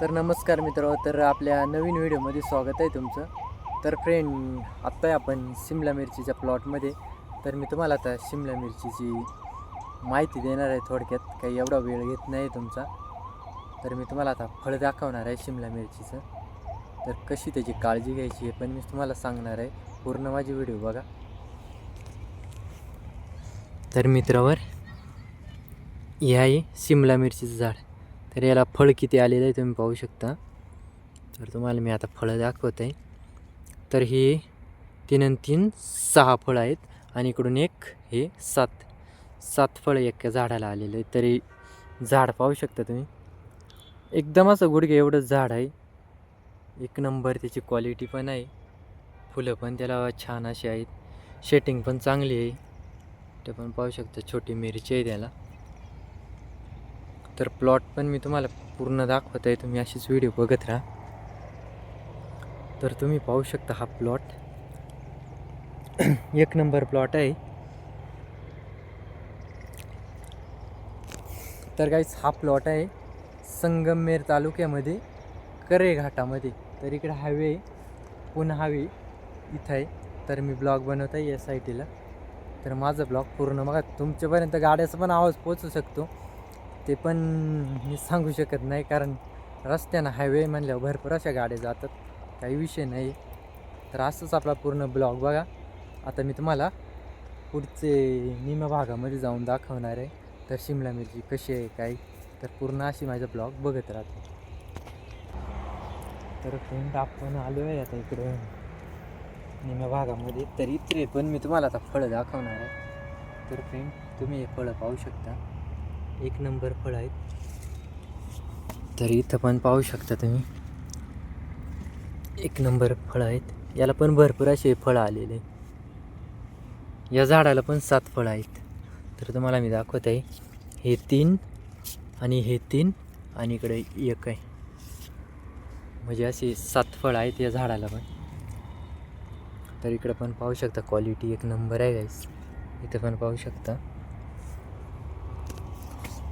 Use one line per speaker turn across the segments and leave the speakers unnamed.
तर नमस्कार मित्र तर आपल्या नवीन व्हिडिओमध्ये स्वागत आहे तुमचं. तर फ्रेंड आत्ता आहे आपण शिमला मिरचीच्या प्लॉटमध्ये तर मी तुम्हाला आता शिमला मिरचीची माहिती देणार आहे थोडक्यात. काही एवढा वेळ घेत नाही तुमचा. तर मी तुम्हाला आता फळ दाखवणार आहे शिमला मिरचीचं. तर कशी त्याची काळजी घ्यायची आहे पण मी तुम्हाला सांगणार आहे. पूर्ण माझी व्हिडिओ बघा. तर मित्रावर हे आहे शिमला मिरचीचं झाड. तर याला फळ किती आलेलं आहे तुम्ही पाहू शकता. तर तुम्हाला मी आता फळं दाखवत आहे तर हे तीन आणि तीन सहा फळं आहेत आणि इकडून एक हे सात. सात फळं एका झाडाला आलेलं आहे. तरी झाड पाहू शकता तुम्ही. एकदम असं गुडघे एवढं झाड आहे. एक नंबर त्याची क्वालिटी पण आहे. फुलं पण त्याला छान अशी आहेत. शेटिंग पण चांगली आहे. ते पण पाहू शकता. छोटी मिरची आहे त्याला. तर प्लॉट पण मी तुम्हाला पूर्ण दाखवत आहे तुम्ही अशीच व्हिडिओ बघत राहा. तर तुम्ही पाहू शकता हा प्लॉट एक नंबर प्लॉट आहे. तर काहीच हा प्लॉट आहे संगमनेर तालुक्यामध्ये करे घाटामध्ये. तर इकडे हायवे आहे. पुन्हा हायवे इथं आहे. तर मी ब्लॉग बनवत आहे आय टीला तर माझं ब्लॉग पूर्ण बघा. तुमच्यापर्यंत गाड्याचा पण आवाज पोचू शकतो. ते पण मी सांगू शकत नाही कारण रस्त्यानं हायवे म्हणल्यावर भरपूर अशा गाड्या जातात. काही विषय नाही. तर असंच आपला पूर्ण ब्लॉग बघा. आता मी तुम्हाला पुढचे निम भागामध्ये जाऊन दाखवणार आहे. तर शिमला मिरची कशी आहे काय? तर पूर्ण अशी माझा ब्लॉग बघत राहतो. तर फ्रेंड आपण आलो आहे आता इकडे निम्या भागामध्ये. तर इथे पण मी तुम्हाला आता फळं दाखवणार आहे. तर फ्रेंड तुम्ही हे फळं पाहू शकता. एक नंबर फळ आहेत. तर इथं पण पाहू शकता तुम्ही. एक नंबर फळं आहेत. याला पण भरपूर असे फळं आलेले या झाडाला पण सात फळं आहेत. तर तुम्हाला मी दाखवत आहे. हे तीन आणि हे तीन आणि इकडे एक आहे. म्हणजे असे सात फळं आहेत या झाडाला पण. तर इकडं पण पाहू शकता. क्वालिटी एक नंबर आहे गाईस इथं पण पाहू शकता.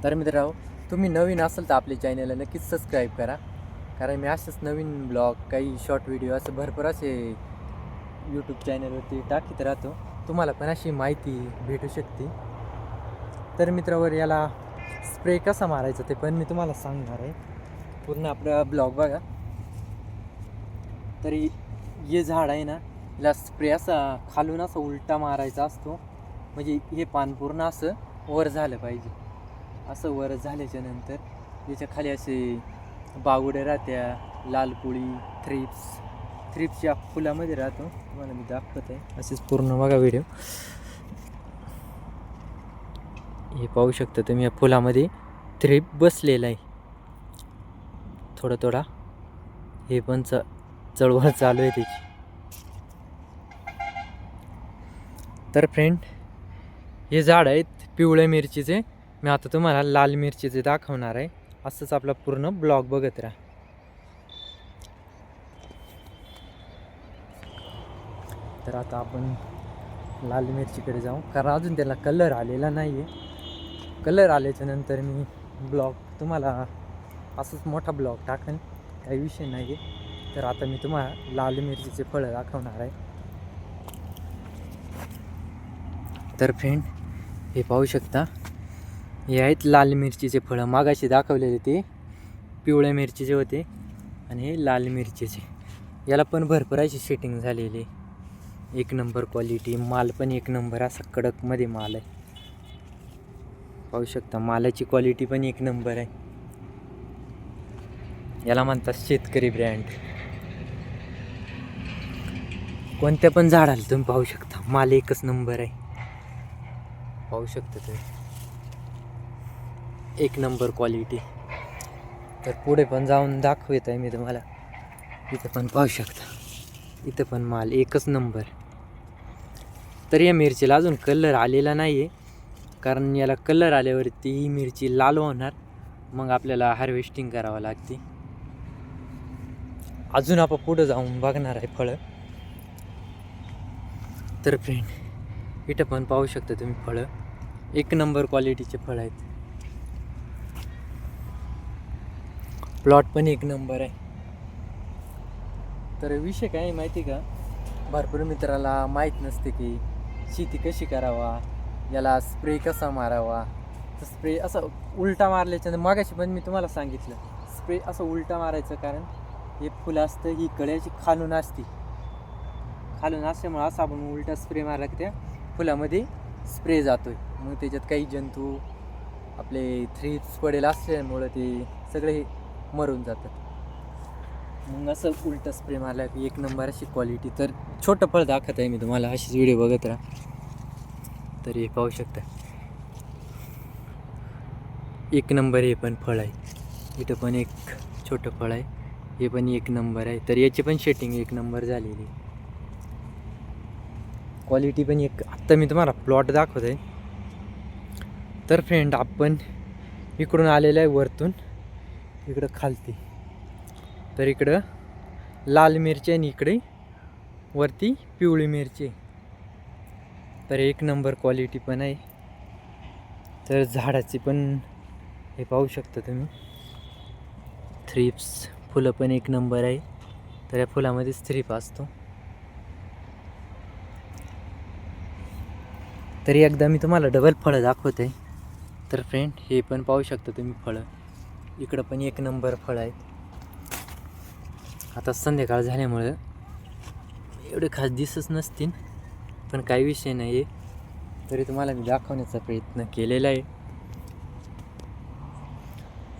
तर मित्रांनो तुम्ही नवीन असाल तर आपल्या चॅनलला नक्कीच सबस्क्राईब करा. कारण मी असेच नवीन ब्लॉग काही शॉर्ट व्हिडिओ असं भरपूर असे यूट्यूब चॅनलवरती टाकीत राहतो. तुम्हाला पण अशी माहिती भेटू शकते. तर मित्रावर याला स्प्रे कसा मारायचा ते पण मी तुम्हाला सांगणार आहे. पूर्ण आपला ब्लॉग बघा. तरी हे झाड आहे ना याला स्प्रे असा खालून असा उलटा मारायचा असतो. म्हणजे हे पान पूर्ण असं वर झालं पाहिजे. असं वर झाल्याच्यानंतर याच्या खाली असे बागुड्या राहत्या लालपोळी थ्रिप्स थ्रिप्स या फुलामध्ये राहतो. तुम्हाला मी दाखवत आहे असेच पूर्ण बघा व्हिडिओ हे पाहू शकता तुम्ही या फुलामध्ये थ्रिप बसलेला आहे. थोडा थोडा. हे पण च चळवळ चालू आहे त्याची. तर फ्रेंड हे झाड आहेत पिवळ्या मिरचीचे. मी आता तुम्हाला लाल मिरचीचे दाखवणार आहे. असंच आपला पूर्ण ब्लॉग बघत राहा. तर आता आपण लाल मिरचीकडे जाऊ. कारण अजून त्याला कलर आलेला नाही आहे कलर आल्याच्यानंतर मी ब्लॉग तुम्हाला असंच मोठा ब्लॉग टाकेन. काही विषय नाही आहे तर आता मी तुम्हाला लाल मिरचीचे फळं दाखवणार आहे. तर फ्रेंड हे पाहू शकता. हे आहेत लाल मिरचीचे फळं. मागाशी दाखवलेले ते पिवळ्या मिरचीचे होते आणि हे लाल मिरचीचे. याला पण भरपूर अशी सेटिंग झालेली एक नंबर क्वालिटी माल पण एक नंबर असा कडकमध्ये माल आहे. पाहू शकता मालाची क्वालिटी पण एक नंबर आहे. याला म्हणतात शेतकरी ब्रँड कोणत्या पण झाडाला तुम्ही पाहू शकता माल एकच नंबर आहे. पाहू शकता तुम्ही. एक नंबर क्वालिटी तर पुढे पण जाऊन दाखवत आहे मी तुम्हाला. इथं पण पाहू शकता. इथं पण माल एकच नंबर. तर या मिरचीला अजून कलर आलेला नाही आहे कारण याला कलर आल्यावरती ही मिरची लाल होणार. मग आपल्याला हार्वेस्टिंग करावं लागते. अजून आपण पुढं जाऊन बघणार आहे फळं. तर फ्रेंड इथं पण पाहू शकता तुम्ही फळं. एक नंबर क्वालिटीचे फळं आहेत. प्लॉट पण एक नंबर आहे. तर विषय काय आहे माहिती आहे का? भरपूर मित्राला माहीत नसते की शेती कशी करावा? याला स्प्रे कसा मारावा? तर स्प्रे असं उलटा मारल्याच्या मागाशी पण मी तुम्हाला सांगितलं स्प्रे असं उलटा मारायचं कारण हे फुलं असतं ही कळ्याची खालून असती. खालून असल्यामुळं असं आपण उलटा स्प्रे मारला की त्या फुलामध्ये स्प्रे जातोय. मग त्याच्यात काही जंतू आपले थ्रीप्स पडेल असल्यामुळं ते सगळे मरून जातात. मग असं उलटं स्प्रे मारला की एक नंबर अशी क्वालिटी तर छोटं फळ दाखवत आहे मी तुम्हाला अशीच व्हिडिओ बघत राहा. तर हे पाहू शकता. एक नंबर हे पण फळ आहे. इथं पण एक छोटं फळ आहे. हे पण एक नंबर आहे. तर याची पण शेटिंग एक नंबर झालेली. क्वालिटी पण एक. आत्ता मी तुम्हाला प्लॉट दाखवत आहे तर फ्रेंड आपण इकडून आलेलं आहे वरतून. इकडं खालती. तर इकडं लाल मिरची आणि इकडे वरती पिवळी मिरची. तर एक नंबर क्वालिटी पण आहे. तर झाडाची पण हे पाहू शकता तुम्ही. थ्रिप्स फुलं पण एक नंबर आहे. तर या फुलामध्येच थ्रीप असतो. तरी एकदा मी तुम्हाला डबल फळं दाखवते. तर फ्रेंड हे पण पाहू शकता तुम्ही फळं. इकडं पण एक नंबर फळ आहे. आता संध्याकाळ झाल्यामुळं एवढे खास दिसत नसतील पण काही विषय नाही आहे तरी तुम्हाला मी दाखवण्याचा प्रयत्न केलेला आहे.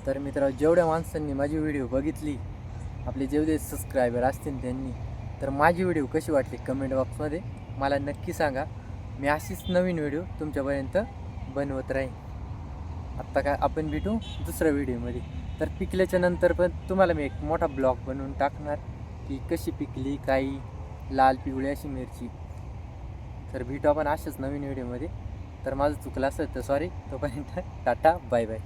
तर मित्र जेवढ्या माणसांनी माझी व्हिडिओ बघितली आपले जेवढे सबस्क्रायबर असतील त्यांनी तर माझी व्हिडिओ कशी वाटली कमेंट बॉक्समध्ये मला नक्की सांगा. मी अशीच नवीन व्हिडिओ तुमच्यापर्यंत बनवत राहीन. आत्ता काय आपण भेटू दुसऱ्या व्हिडिओमध्ये. तर पिकल्याच्या नंतर पण तुम्हाला मी एक मोठा ब्लॉग बनवून टाकणार की कशी पिकली काही लाल पिवळी अशी मिरची. तर भेटू आपण अशाच नवीन व्हिडिओमध्ये. तर माझं चुकलं असेल तर सॉरी तोपर्यंत टाटा बाय बाय